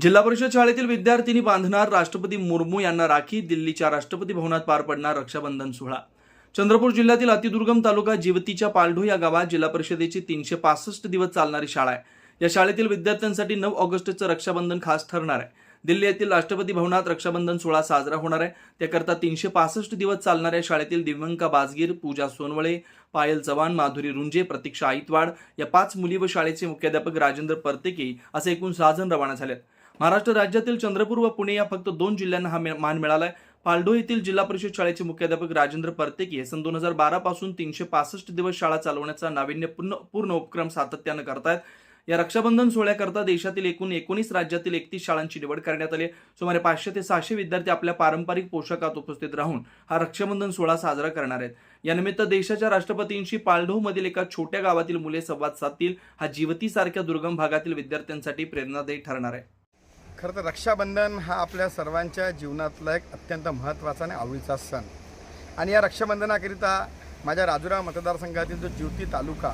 जिल्हा परिषद शाळेतील विद्यार्थिनी बांधणार राष्ट्रपती मुर्मू यांना राखी दिल्लीच्या राष्ट्रपती भवनात पार पडणार रक्षाबंधन सोहळा. चंद्रपूर जिल्ह्यातील अतिदुर्गम तालुका जिवतीच्या पालढो या गावात जिल्हा परिषदेची तीनशे पासष्ट दिवस चालणारी शाळा आहे. या शाळेतील विद्यार्थ्यांसाठी नऊ ऑगस्टचं रक्षाबंधन खास ठरणार आहे. दिल्ली येथील राष्ट्रपती भवनात रक्षाबंधन सोहळा साजरा होणार आहे. त्याकरता तीनशे पासष्ट दिवस चालणाऱ्या शाळेतील दिव्यांका बाजगीर पूजा सोनवळे पायल चव्हाण माधुरी रुंजे प्रतीक्षा आईतवाड या पाच मुली व शाळेचे मुख्याध्यापक राजेंद्र परतेके असे एकूण सहा जण रवाना झालेत. महाराष्ट्र राज्यातील चंद्रपूर व पुणे या फक्त दोन जिल्ह्यांना हा मान मान आहे पालडो येथील जिल्हा परिषद शाळेचे मुख्याध्यापक राजेंद्र परतेकी सन दोन हजार बारा पासून तीनशे पासष्ट दिवस शाळा चालवण्याचा नाविन्यपूर्ण पूर्ण उपक्रम सातत्यानं करतायत. या रक्षाबंधन सोहळ्याकरता देशातील एकूण एकोणीस राज्यातील एकतीस शाळांची निवड करण्यात आली आहे. सुमारे पाचशे ते सहाशे विद्यार्थी आपल्या पारंपरिक पोशाखात उपस्थित राहून हा रक्षाबंधन सोहळा साजरा करणार आहेत. यानिमित्त देशाच्या राष्ट्रपतींशी पालढोमधील एका छोट्या गावातील मुले संवाद साधतील. हा जीवतीसारख्या दुर्गम भागातील विद्यार्थ्यांसाठी प्रेरणादायी ठरणार आहे. खरं तर रक्षाबंधन हा आपल्या सर्वांच्या जीवनातला एक अत्यंत महत्त्वाचा आणि आवडीचा सण. आणि या रक्षाबंधनाकरिता माझ्या राजुरा मतदारसंघातील जो ज्योती तालुका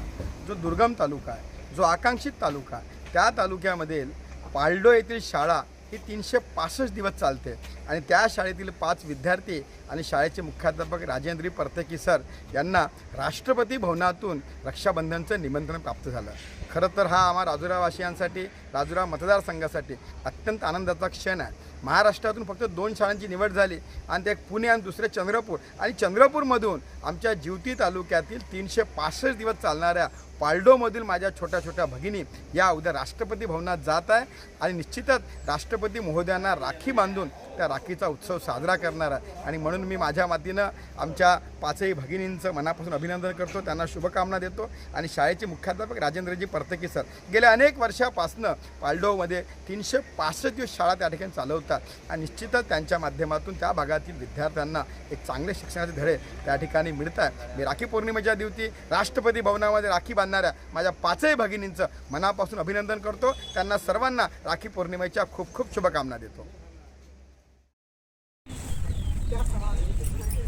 जो दुर्गम तालुका आहे जो आकांक्षित तालुका आहे त्या तालुक्यामधील पालडो येथील शाळा ही तीनशे पासष्ट दिवस चालते. आणि त्या शाळेतील पाच विद्यार्थी आणि शाळेचे मुख्याध्यापक राजेंद्री परतेकी सर यांना राष्ट्रपती भवनातून रक्षाबंधनचं निमंत्रण प्राप्त झालं. खरं तर हा आम्हा राजुरावासियांसाठी राजुरा मतदारसंघासाठी अत्यंत आनंदाचा क्षण आहे. महाराष्ट्रातून फक्त दोन शाळांची निवड झाली आणि ते एक पुणे आणि दुसरे चंद्रपूर. आणि चंद्रपूरमधून आमच्या जिवती तालुक्यातील तीनशे पासष्ट दिवस चालणाऱ्या पालडोमधील माझ्या छोट्या छोट्या भगिनी या उद्या राष्ट्रपती भवनात जात आहे आणि निश्चितच राष्ट्रपती महोदयांना राखी बांधून त्या राखीचा उत्सव साजरा करणार आहे. आणि म्हणून मी माझ्या मातीनं आमच्या पाचही भगिनींचं मनापासून अभिनंदन करतो त्यांना शुभकामना देतो आणि शाळेचे मुख्याध्यापक राजेंद्रजी परतकी सर गेल्या अनेक वर्षापासनं पालडोमध्ये तीनशे पासष्ट दिवस शाळा त्या ठिकाणी चालवतात आणि निश्चितच त्यांच्या माध्यमातून त्या भागातील विद्यार्थ्यांना एक चांगले शिक्षणाचे धडे त्या ठिकाणी मिळत आहे. मी राखी पौर्णिमेच्या दिवशी राष्ट्रपती भवनामध्ये राखी करणाऱ्या माझ्या पाचही भगिनींचं मनापासून अभिनंदन करतो. त्यांना सर्वांना राखी पौर्णिमेच्या खूप खूप शुभकामना देतो.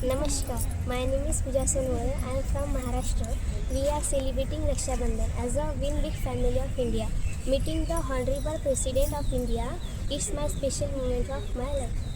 नमस्कार. My name is Pooja Sonwar I am from Maharashtra we are celebrating Raksha Bandhan as a one big family of India meeting the honourable president of India it's my special moment of my life